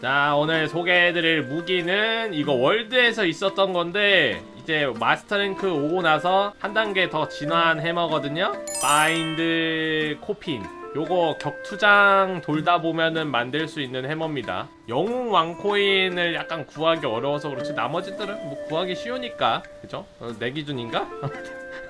자 오늘 소개해드릴 무기는 이거 월드에서 있었던 건데 이제 마스터랭크 오고 나서 한 단계 더 진화한 해머거든요. 마인드 코핀. 요거 격투장 돌다 보면은 만들 수 있는 해머입니다. 영웅 왕코인을 약간 구하기 어려워서 그렇지 나머지들은 뭐 구하기 쉬우니까. 그죠? 어, 내 기준인가?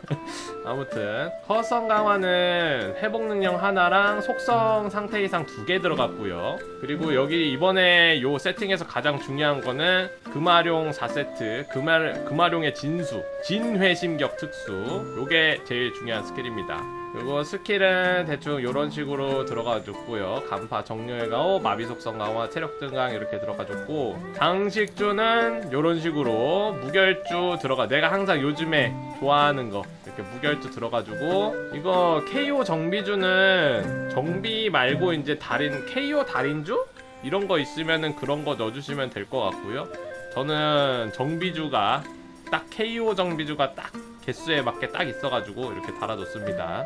아무튼 허성 강화는 회복 능력 하나랑 속성 상태 이상 두 개 들어갔고요. 그리고 여기 이번에 요 세팅에서 가장 중요한 거는 금화룡 4세트, 금화, 금화룡의 진수, 진회심격 특수. 요게 제일 중요한 스킬입니다. 그리고 스킬은 대충 이런 식으로 들어가 줬고요. 간파 정렬 가오, 마비 속성 강화, 체력 증강 이렇게 들어가 줬고 장식주는 이런 식으로 무결주 들어가. 내가 항상 요즘에 좋아하는 거 이렇게 무결주 들어가지고 이거 KO 정비주는 정비 말고 이제 달인 KO 달인주 이런 거 있으면은 그런 거 넣어주시면 될 것 같고요. 저는 정비주가 딱 KO 정비주가 딱 개수에 맞게 딱 있어가지고 이렇게 달아줬습니다.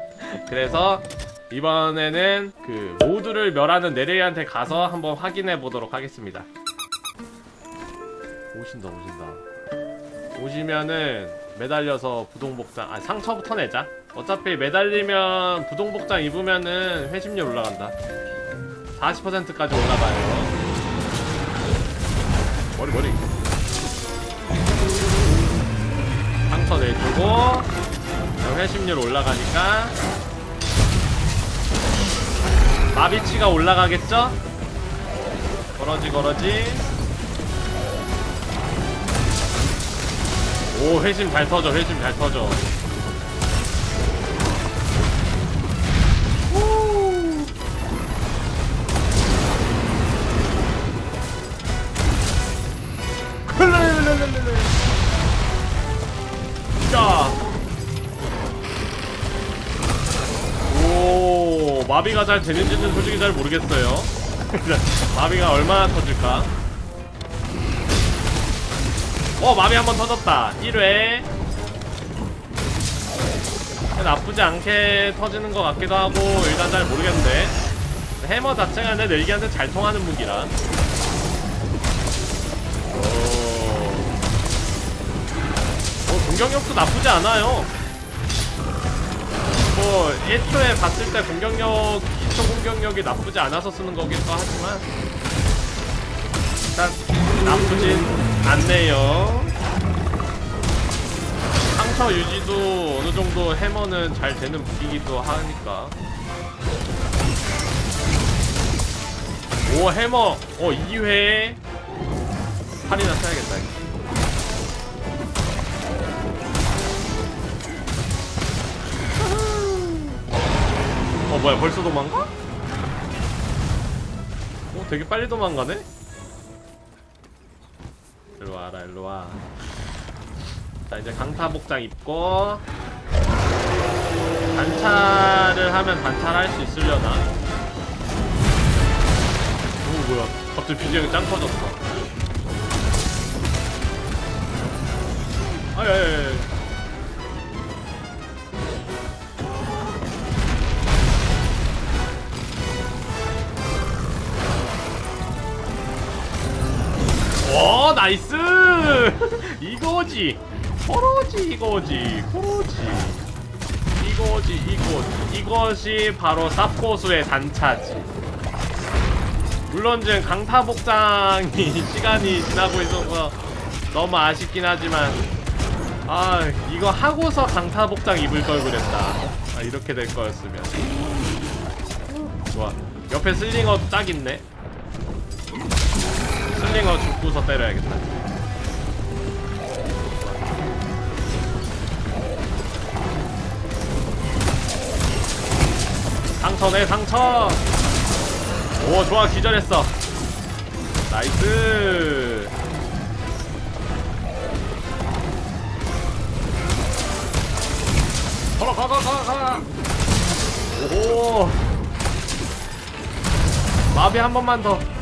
그래서 이번에는 그 모두를 멸하는 네레이한테 가서 한번 확인해 보도록 하겠습니다. 오신다 오신다. 오시면은 매달려서 부동복장 아 상처부터 내자. 어차피 매달리면 부동복장 입으면은 회심률 올라간다. 40%까지 올라가요. 머리 머리. 상처 내주고 회심률 올라가니까. 마비치가 올라가겠죠? 걸어지 걸어지. 오 회심 잘 터져 회심 잘 터져 마비가 잘 되는지는 솔직히 잘 모르겠어요. 마비가 얼마나 터질까? 어, 마비 한번 터졌다. 1회. 나쁘지 않게 터지는 것 같기도 하고, 일단 잘 모르겠는데. 해머 자체가 내 넬기한테 잘 통하는 무기라. 오. 어, 공격력도 나쁘지 않아요. 뭐, 예초에 봤을 때 공격력, 2초 공격력이 나쁘지 않아서 쓰는 거기도 하지만, 일단, 나쁘진 않네요. 상처 유지도 어느 정도 해머는 잘 되는 무기기도 하니까. 오, 해머! 어, 2회. 팔이나 써야겠다. 어 뭐야 벌써 도망가? 어 되게 빨리 도망가네? 일로 와라 일로 와. 자 이제 강타 복장 입고 단차를 하면 단차를 할 수 있으려나? 오 뭐야 갑자기 BGM이 짱 터졌어. 아야야야. 오 나이스! 이거지. 포로지 이거지. 포로지. 이거지 이거지 이것이 바로 쌉고수의 단차지. 물론 지금 강타 복장이 시간이 지나고 있어서 너무 아쉽긴 하지만 아 이거 하고서 강타 복장 입을 걸 그랬다. 아 이렇게 될 거였으면. 좋아. 옆에 슬링어 딱 있네 슬링어 죽고서 때려야겠다. 상처네 상처. 오 좋아 기절했어. 나이스. 가라 가가 가 가. 오. 마비 한 번만 더.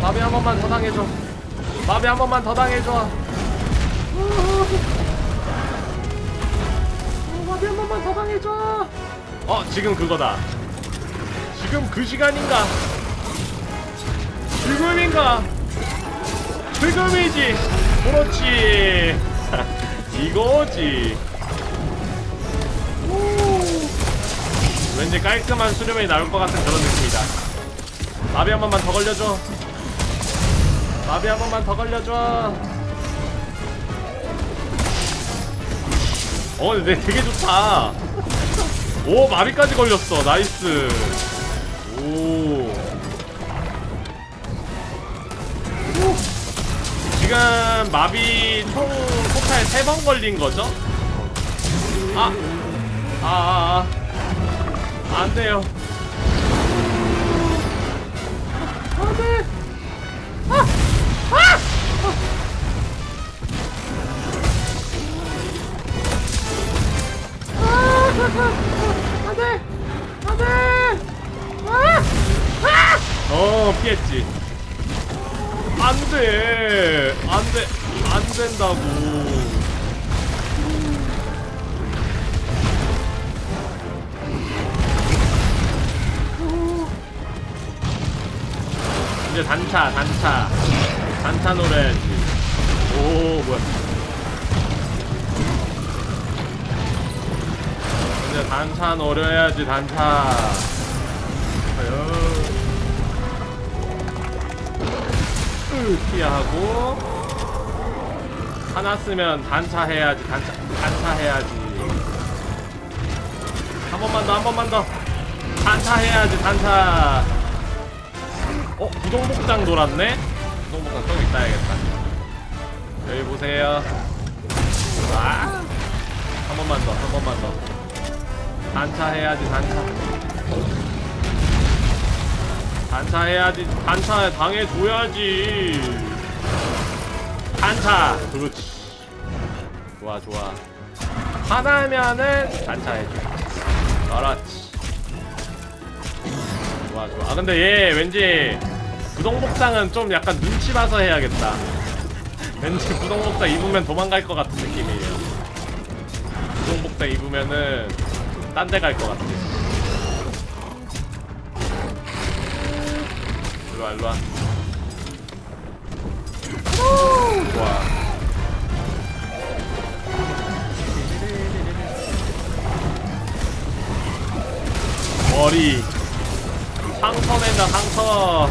마비 한 번만 더 당해줘. 마비 한 번만 더 당해줘. 어, 마비 한 번만 더 당해줘. 어, 지금 그거다. 지금 그 시간인가? 지금인가? 지금이지 그렇지 이거지 오. 왠지 깔끔한 수렴이 나올 것 같은 그런 느낌이다 나비 한 번만 더 걸려줘 나비 한 번만 더 걸려줘 어 근데 되게 좋다 오 마비까지 걸렸어 나이스 오 지금 마비 총 토탈 3번 걸린 거죠? 아, 아, 아, 아. 안 돼요. 아, 안 돼. 안 돼. 아! 아! 어, 피했지. 안 돼. 안 돼. 안 된다고. 이제 단차, 단차. 단차 노래야지. 오, 뭐야. 이제 단차 노려야지, 단차. 과연. 피하고. 하나 쓰면 단차 해야지 단차 단차 해야지. 한 번만 더 한 번만 더. 단차 해야지 단차. 어 부동복장 돌았네? 부동복장 좀 이따 해야겠다. 여기 보세요. 아 한 번만 더 한 번만 더 단차 해야지 단차. 단차 해야지 단차 당해줘야지. 단차. 그렇지. 좋아 좋아. 하나면은 단차 해줘. 그렇지. 좋아 좋아. 아 근데 얘 왠지 부동복장은 좀 약간 눈치 봐서 해야겠다. 왠지 부동복장 입으면 도망갈 것 같은 느낌이에요. 부동복장 입으면은 딴 데 갈 것 같아. 일로와 일로와. 좋아. 머리. 상처 낸다 상처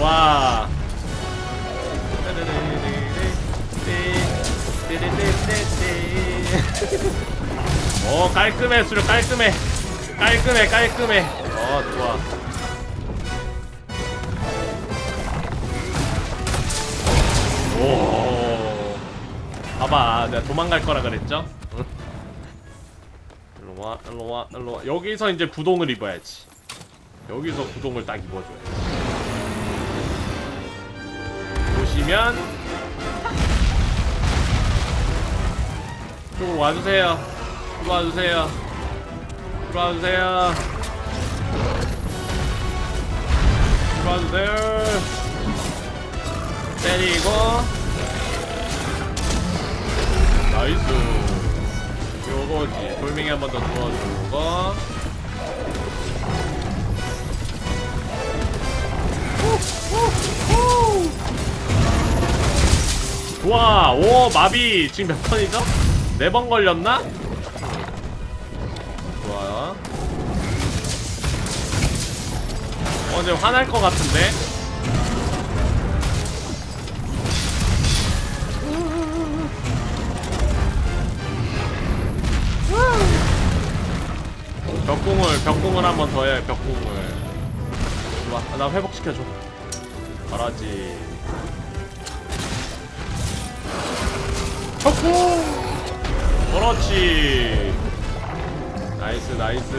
와 어 깔끔해 수력 깔끔해. 깔끔해 깔끔해. 어 좋아. 오. 봐봐 내가 도망갈 거라 그랬죠? 응? 일로와 일로와 일로와. 여기서 이제 구동을 입어야지. 여기서 구동을 딱 입어줘야지. 보시면. 이쪽으로 와주세요 이리 와주세요 이리 와주세요 이리 와주세요 때리고 나이스 요거지 돌멩이 한 번더 주워주고 좋아 오 마비 지금 몇 번이죠? 네 번 걸렸나? 좋아요. 어 이제 화날 것 같은데? 벽공을 벽공을 한 번 더 해 벽공을. 좋아 나 회복시켜줘. 잘하지. 벽공 그렇지 나이스 나이스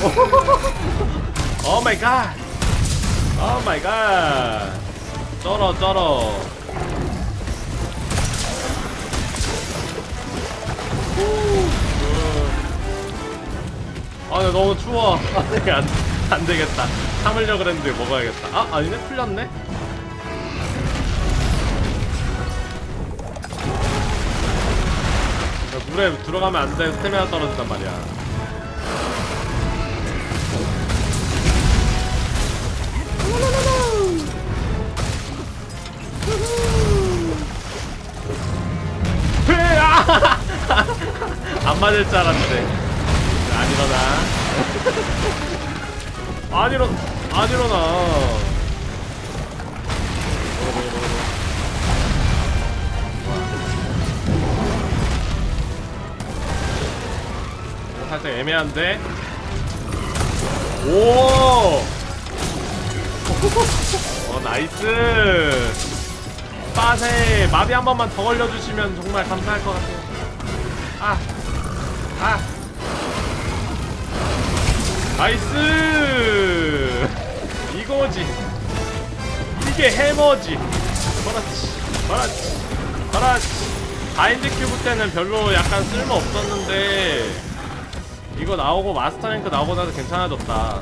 오 마이 갓. 오 마이 갓. 쩔어 쩔어. 아, 근데 너무 추워. 아, 이게 안, 안 되겠다. 참으려 그랬는데 먹어야겠다. 아, 아니네? 풀렸네? 큐브에 들어가면 안 돼. 스태미나 떨어진단 말이야. 안 맞을 줄 알았는데 안 일어나 안 일어 안 일어나 살짝 애매한데 오! 어 나이스 빠세 마비 한 번만 더 걸려주시면 정말 감사할 것 같아요 아! 아! 나이스! 이거지 이게 해머지 그렇지 그렇지 그렇지 바인드 큐브 때는 별로 약간 쓸모 없었는데 이거 나오고 마스터 랭크 나오고 나서 괜찮아졌다.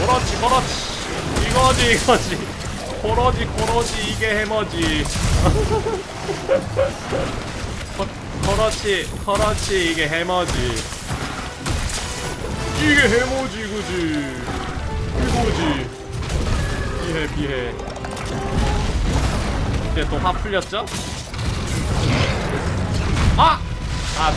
그렇지 그렇지. 이거지 이거지. 코러지 코러지. 이게 해머지. 거- 그렇지 그렇지. 이게 해머지. 이게 해머지 그지? 이거지. 비해 비해. 이제 또화 풀렸죠? 아! 아비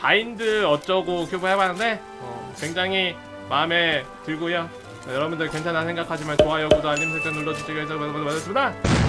바인드 어쩌고 큐브 해봤는데 어, 굉장히 마음에 들고요. 자, 여러분들 괜찮아 생각하시면 좋아요 구독 알림 설정 눌러주시기 많습니다